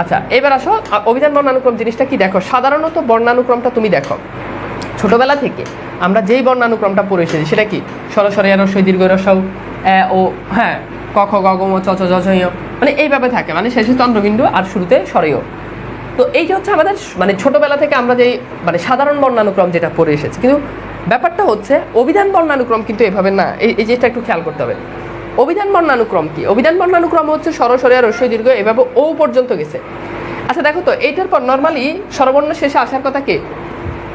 আচ্ছা এবার আসো অভিধান বর্ণানুক্রম জিনিসটা কি দেখো? সাধারণত বর্ণানুক্রমটা তুমি দেখো। ছোটবেলা থেকে আমরা যেই বর্ণানুক্রমটা পড়ে এসেছি, সেটা কি? সরাসরি রসই দীর্ঘ রসৌ ও হ্যাঁ ক, খ, গ গ, ম, চ চ, জ, ঝ, ঞ। মানে এইভাবে থাকে মানে শেষে চন্দ্রবিন্দু আর শুরুতে সরেও তো এইটা হচ্ছে আমাদের মানে ছোটবেলা থেকে আমরা যেই মানে সাধারণ বর্ণানুক্রম যেটা পড়ে এসেছি, কিন্তু ব্যাপারটা হচ্ছে অভিধান বর্ণানুক্রম কিন্তু এভাবে না, এই এই জিনিসটা একটু খেয়াল করতে হবে। অভিধান বর্ণানুক্রম কি অভিধান বর্ণানুক্রম হচ্ছে সরসরে আর রস্যই দীর্ঘ, এভাবে ও পর্যন্ত গেছে। আচ্ছা দেখো তো, এইটার পর নর্মালি স্বরবর্ণ শেষে আসার কথা কে?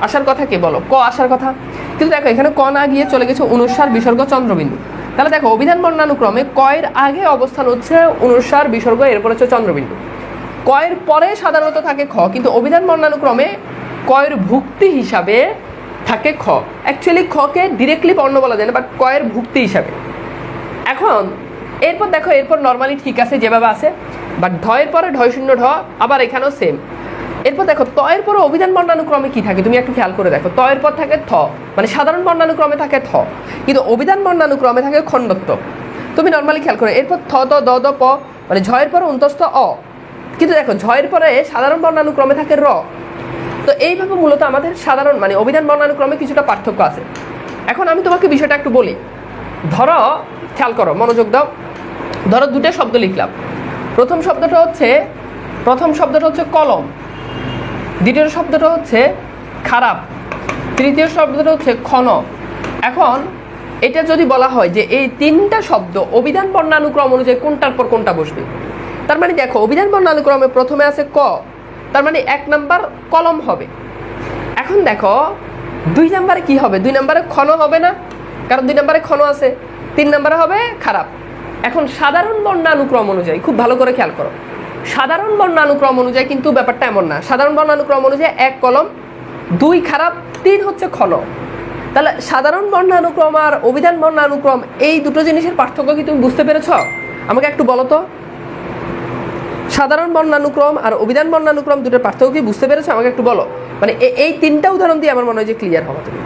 আসার কথা কে বলো? ক আসার কথা? কিন্তু দেখো, এখানে ক না গিয়ে চলে গেছে অনুসার, বিসর্গ, চন্দ্রবিন্দু। তাহলে দেখো, অভিধান বর্ণানুক্রমে কয়ের আগে অবস্থান হচ্ছে অনুসার, বিসর্গ, এরপর হচ্ছে চন্দ্রবিন্দু। কয়ের পরে সাধারণত থাকে খ, কিন্তু অভিধান বর্ণানুক্রমে কয়ের ভুক্তি হিসাবে থাকে খ। অ্যাকচুয়ালি খকে ডিরেক্টলি বর্ণ বলা যায় না বাট কয়ের ভুক্তি হিসাবে। এখন, এরপর দেখো, এরপর নর্মালি ঠিক আছে যেভাবে আছে বাট ঢয়ের পরে ঢয় শূন্য, ঢ, আবার এখানেও সেম এরপর দেখো, তয়ের পরে অভিধান বর্ণানুক্রমে কি থাকে? তুমি একটু খেয়াল করে দেখো, তয়ের পর থাকে থ মানে সাধারণ বর্ণানুক্রমে থাকে থ, কিন্তু অভিধান বর্ণানুক্রমে থাকে খণ্ডত্ব। তুমি নর্মালি খেয়াল করো, এরপর থ, দ দ দ, প মানে ঝয়ের পরে অন্তস্থ অ। কিন্তু দেখো, ঝয়ের পরে সাধারণ বর্ণানুক্রমে থাকে র। তো এইভাবে মূলত আমাদের সাধারণ মানে অভিধান বর্ণানুক্রমে কিছুটা পার্থক্য আছে। এখন আমি তোমাকে বিষয়টা একটু বলি। ধরো, খেয়াল করো, মনোযোগ দাও। ধরো দুটো শব্দ লিখলাম। প্রথম শব্দটা হচ্ছে, প্রথম শব্দটা হচ্ছে কলম। দ্বিতীয় শব্দটা হচ্ছে খারাপ। তৃতীয় শব্দটা হচ্ছে ক্ষণ। এখন, এটা যদি বলা হয় যে এই তিনটা শব্দ অভিধান বর্ণানুক্রম অনুযায়ী কোনটার পর কোনটা বসবে? তার মানে দেখো, অভিধান বর্ণানুক্রমে প্রথমে আছে ক, তার মানে এক নাম্বার কলম হবে। এখন দেখো, দুই নাম্বারে কি হবে? দুই নাম্বারে ক্ষণ হবে না? কারণ দুই নাম্বারে ক্ষণ আছে, তিন নাম্বারে হবে খারাপ। এখন সাধারণ বর্ণানুক্রম অনুযায়ী, খুব ভালো করে খেয়াল করো। সাধারণ বর্ণানুক্রম অনুযায়ী কিন্তু ব্যাপারটা এমন না। সাধারণ বর্ণানুক্রম অনুযায়ী এক কলম, দুই খারাপ, তিন হচ্ছে ক্ষণ। তাহলে সাধারণ বর্ণানুক্রম আর অভিধান বর্ণানুক্রম, এই দুটো জিনিসের পার্থক্য কি তুমি বুঝতে পেরেছ? আমাকে একটু বলো তো। সাধারণ বর্ণানুক্রম আর অভিধান বর্ণানুক্রম দুটোর পার্থক্য কি বুঝতে পেরেছ? আমাকে একটু বলো। মানে এই তিনটা উদাহরণ দিয়ে আমার মনে হয় যে ক্লিয়ার হওয়া তুমি।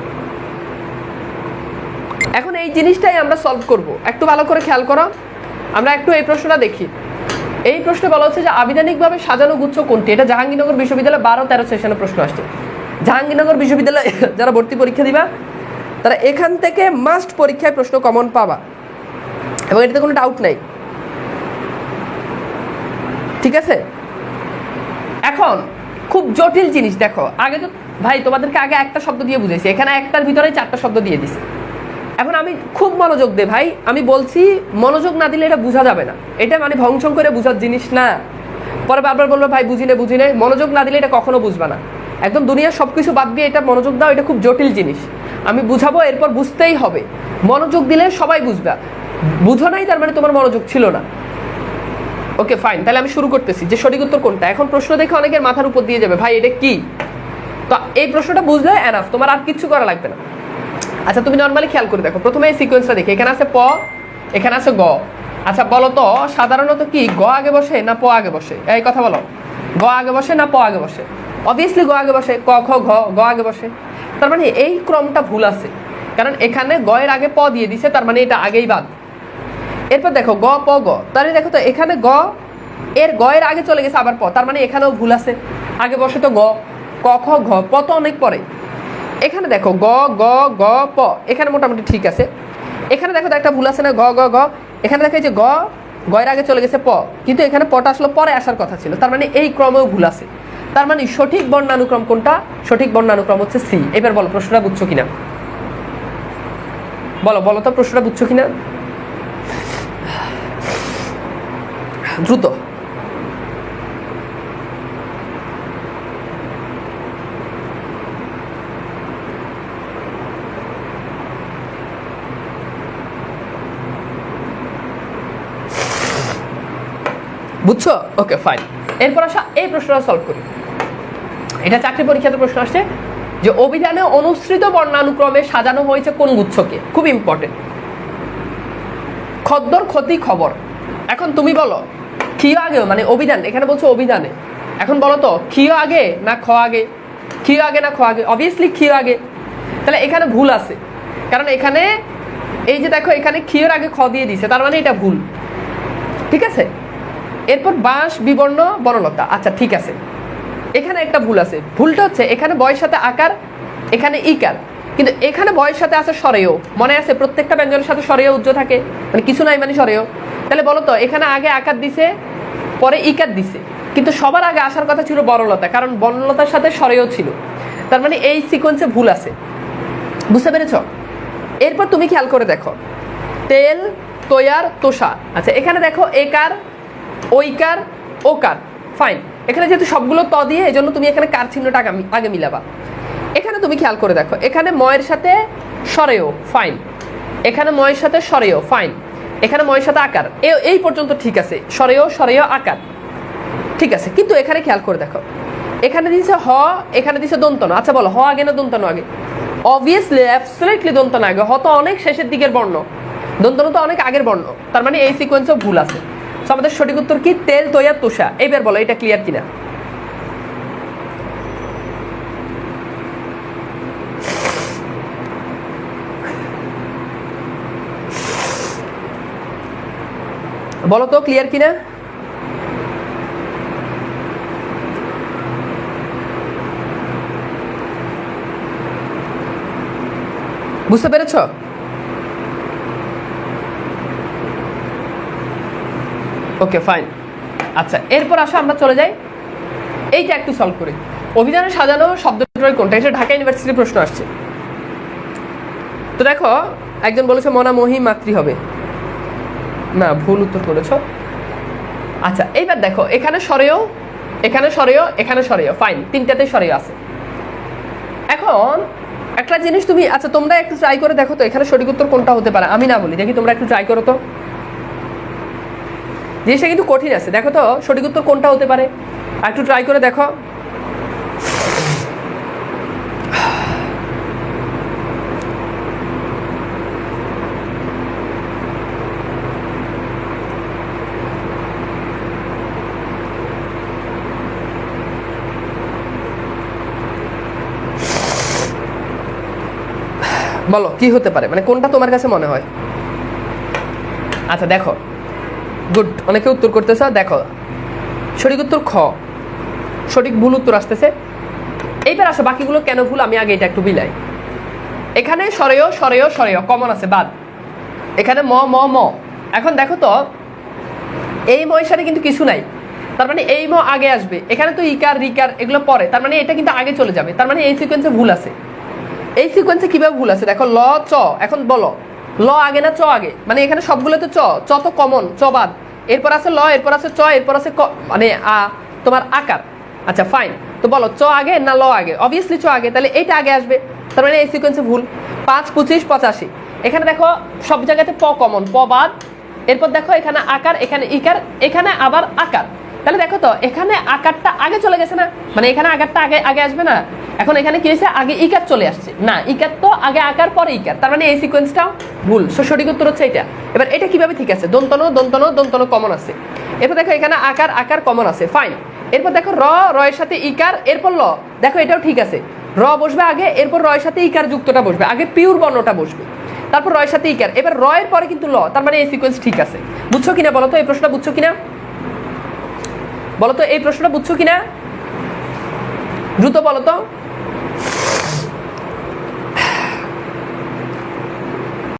এখন এই জিনিসটাই আমরা সলভ করব। একটু ভালো করে খেয়াল করো। আমরা একটু এই প্রশ্নটা দেখি। এই প্রশ্নে বলা হচ্ছে যে, আবিধানিকভাবে সাজানো গুচ্ছ কোনটি? এটা জাহাঙ্গীরনগর বিশ্ববিদ্যালয় বারো, তেরো সেশনে প্রশ্ন আসছে। জাহাঙ্গীরনগর বিশ্ববিদ্যালয়ে যারা ভর্তি পরীক্ষা দিবা, তারা এখান থেকে মাস্ট পরীক্ষায় প্রশ্ন কমন পাবা। এবং এটাতে কোনো ডাউট নাই। ঠিক আছে? এখন, খুব জটিল জিনিস দেখো। আগে তো ভাই, তোমাদেরকে আগে একটা শব্দ দিয়ে বুঝেছি এখানে একটার ভিতরে চারটা শব্দ দিয়ে দিছি। এখন আমি খুব মনোযোগ দে ভাই। আমি বলছি, মনোযোগ না দিলে এটা বোঝা যাবে না। এটা মানে ভংসং করে বোঝার জিনিস না। পরে বারবার বলব, ভাই বুঝিলে বুঝিলে মনোযোগ না দিলে এটা কখনো বুঝবা না। একদম দুনিয়ার সব কিছু বাদ দিয়ে এটা মনোযোগ দাও, এটা খুব জটিল জিনিস। আমি বুঝাবো, এরপর বুঝতেই হবে। মনোযোগ দিলে সবাই বুঝবা। বুঝো নাই, তার মানে তোমার মনোযোগ ছিল না। Okay, fine. তাহলে আমি শুরু করতেছি। যে সঠিক উত্তর কোনটা? এখন প্রশ্ন দেখে অনেকের মাথার উপর দিয়ে যাবে, ভাই, এটা কি? তো এই প্রশ্নটা বুঝলে এনাফ তোমার আর কিচ্ছু করা লাগবে না। আচ্ছা তুমি নর্মালি খেয়াল করে দেখো। প্রথমে এই সিকোয়েন্সটা দেখি। এখানে আছে প, এখানে আছে গ। আচ্ছা বলো তো, সাধারণত কি গ আগে বসে না প আগে বসে? এই কথা বলো। গ আগে বসে না প আগে বসে? অবভিয়াসলি গ আগে বসে, ক, খ, ঘ, গ আগে বসে। তার মানে এই ক্রমটা ভুল আছে। কারণ এখানে গ এর আগে প দিয়ে দিছে, তার মানে এটা আগেই বাদ। এরপর দেখো, গ, প, গ। তাহলে দেখো তো, এখানে গ, এর গ এর আগে চলে গেছে, আবার প। তার মানে এখানেও ভুল আছে। আগে বসে তো গ, ক, খ, ঘ, প তো অনেক পরে। এখানে দেখো গ গ গ, প। এখানে মোটামুটি ঠিক আছে। এখানে দেখো একটা ভুল আছে না? গ গ গ। এখানে দেখো যে গ, গয়ের আগে চলে গেছে প। কিন্তু এখানে পটা আসলো পরে আসার কথা ছিল। তার মানে এই ক্রমেও ভুল আছে। তার মানে সঠিক বর্ণানুক্রম কোনটা? সঠিক বর্ণানুক্রম হচ্ছে সি। এবার বলো, প্রশ্নটা বুঝছ কিনা? বলো বলো তো প্রশ্নটা বুঝছ কিনা? দ্রুত। বুঝছ? ওকে ফাইন এরপর আসা, এই প্রশ্নটা সলভ করি। এটা চাকরি পরীক্ষাতে প্রশ্ন আসছে যে, অভিধানে অনুসৃত বর্ণানুক্রমে সাজানো হয়েছে কোন গুচ্ছকে? খুব ইম্পর্টেন্ট খদ্দর ক্ষতি খবর। এখন তুমি বলো, ক্ষীয় আগেও মানে অভিধান, এখানে বলছো অভিধানে। এখন বলো তো, ক্ষীয় আগে না খ আগে? ক্ষীয় আগে না খ আগে? অবভিয়াসলি ক্ষীয় আগে। তাহলে এখানে ভুল আছে। কারণ এখানে, এই যে দেখো, এখানে ক্ষীয়র আগে খ দিয়ে দিছে, তার মানে এটা ভুল। ঠিক আছে? এরপর বাঁশ, বিবর্ণ, বনলতা। আচ্ছা ঠিক আছে। এখানে একটা ভুল আছে। ভুলটা হচ্ছে এখানে বয়ের সাথে আকার, এখানে ইকার। কিন্তু এখানে বয়ের সাথে আছে সরেও মনে আছে প্রত্যেকটা ব্যঞ্জনের সাথে সরেও উজ্জ্ব থাকে? মানে কিছু নাই মানে সরেও তাহলে বলো তো, এখানে আগে আকার দিছে, পরে ইকার দিছে। কিন্তু সবার আগে আসার কথা ছিল বনলতা, কারণ বনলতার সাথে সরেও ছিল। তার মানে এই সিকোয়েন্সে ভুল আছে। বুঝতে পেরেছ? এরপর তুমি খেয়াল করে দেখো। তেল, তৈয়ার, তোষা। আচ্ছা এখানে দেখো একার ওইকার, ওকার। ফাইন এখানে যেহেতু সবগুলো ত দিয়ে এই জন্য তুমি এখানে কার চিহ্নটা আগে মিলাবা। এখানে তুমি খেয়াল করে দেখো, এখানে ময়ের সাথে সরেও ফাইন এখানে ময়ের সাথে সরেও ফাইন এখানে ময়ের সাথে আকার। এই পর্যন্ত ঠিক আছে। সরেও সরেও আকার। ঠিক আছে। কিন্তু এখানে খেয়াল করে দেখো। এখানে দিছে হ, এখানে দিছে দন্তন। আচ্ছা বলো, হ আগে না দন্তন আগে? অবভিয়াসলি অ্যাবসলিউটলি দন্তন আগে। হ তো অনেক শেষের দিকের বর্ণ। দন্তন তো অনেক আগের বর্ণ। তার মানে এই সিকোয়েন্সও ভুল আছে। আমাদের সঠিক উত্তর কি? তেল তৈয়ার তোষা। এবার বলো, এটা ক্লিয়ার কিনা? বলো তো ক্লিয়ার কিনা? বুঝতে পেরেছ? ওকে ফাইন আচ্ছা এরপর আসো, আমরা চলে যাই। এইটা একটু সলভ করি। অভিধানে সাজানো শব্দদ্বয় কোনটা? এটা ঢাকা ইউনিভার্সিটির প্রশ্ন আসছে। তো দেখো, একজন বলেছে, মনা মহি মাতৃ হবে। না, ভুল উত্তর করেছ। আচ্ছা এইবার দেখো, এখানে সরেও এখানে সরেও এখানে সরেও ফাইন তিনটাতে সরেও আছে। এখন, একটা জিনিস তুমি আচ্ছা তোমরা একটু ট্রাই করে দেখো তো, এখানে সঠিক উত্তর কোনটা হতে পারে? আমি না বলি, দেখি তোমরা একটু ট্রাই করো তো। জিনিসটা কিন্তু কঠিন আছে। দেখো তো, সঠিক উত্তর কোনটা হতে পারে? আর একটু ট্রাই করে দেখো। বলো, কি হতে পারে? মানে কোনটা তোমার কাছে মনে হয়? আচ্ছা দেখো। গুড, অনেকে উত্তর করতেছ, দেখো, সঠিক উত্তর খ, সঠিক ভুল উত্তর আসতেছে। এইবার আসো, বাকিগুলো কেন ভুল, আমি আগে এটা একটু বিলাই এখানে সরেও সরেও সরেও কমন আছে, বাদ। এখানে ম ম ম। এখন দেখো তো, এই ময়ের সাথে কিন্তু কিছু নাই। তার মানে এই ম আগে আসবে। এখানে তো ইকার, রিকার এগুলো পরে। তার মানে এটা কিন্তু আগে চলে যাবে। তার মানে এই সিকোয়েন্সে ভুল আছে। এই সিকোয়েন্সে কীভাবে ভুল আছে? দেখো ল, চ। এখন বলো। ল আগে না চ আগে? মানে এখানে সবগুলো তো চ। চ তো কমন চ বাদ। এরপর আছে ল, এরপর আছে চ, এরপর আছে মানে আ, তোমার আকার। আচ্ছা ফাইন তো বলো, চ আগে না ল আগে? অবভিয়াসলি চ আগে। তাহলে এইটা আগে আসবে। তার মানে এই সিকোয়েন্সে ভুল। পাঁচ, পঁচিশ, পঁচাশি। এখানে দেখো সব জায়গাতে প কমন প বাদ। এরপর দেখো এখানে আকার, এখানে ইকার, এখানে আবার আকার। তাহলে দেখো তো, এখানে আকারটা আগে চলে গেছে না? মানে এখানে আকারটা আগে আগে আসবে না? এখন এখানে কি হয়েছে? আগে ইকার চলে আসছে। না ইকার তো আগে আকার, পরে ইকার। তার মানে এই সিকোয়েন্সটাও ভুল। সঠিক উত্তর হচ্ছে এটা। এবার এটা কীভাবে ঠিক আছে? দন্তন দন্তন দন্তন কমন আছে। এরপর দেখো এখানে আকার আকার কমন আছে। ফাইন এরপর দেখো র, রয়ের সাথে ইকার, এরপর ল। দেখো এটাও ঠিক আছে। র বসবে আগে, এরপর রয়ের সাথে ইকার যুক্তটা বসবে। আগে পিওর বর্ণটা বসবে। তারপর রয়ের সাথে ইকার। এবার রয়ের পরে কিন্তু ল। তার মানে এই সিকোয়েন্স ঠিক আছে। বুঝছ কিনা বলো তো এই প্রশ্নটা? বুঝছ কিনা? বলো তো এই প্রশ্নটা বুঝছ কিনা? দ্রুত বলো তো।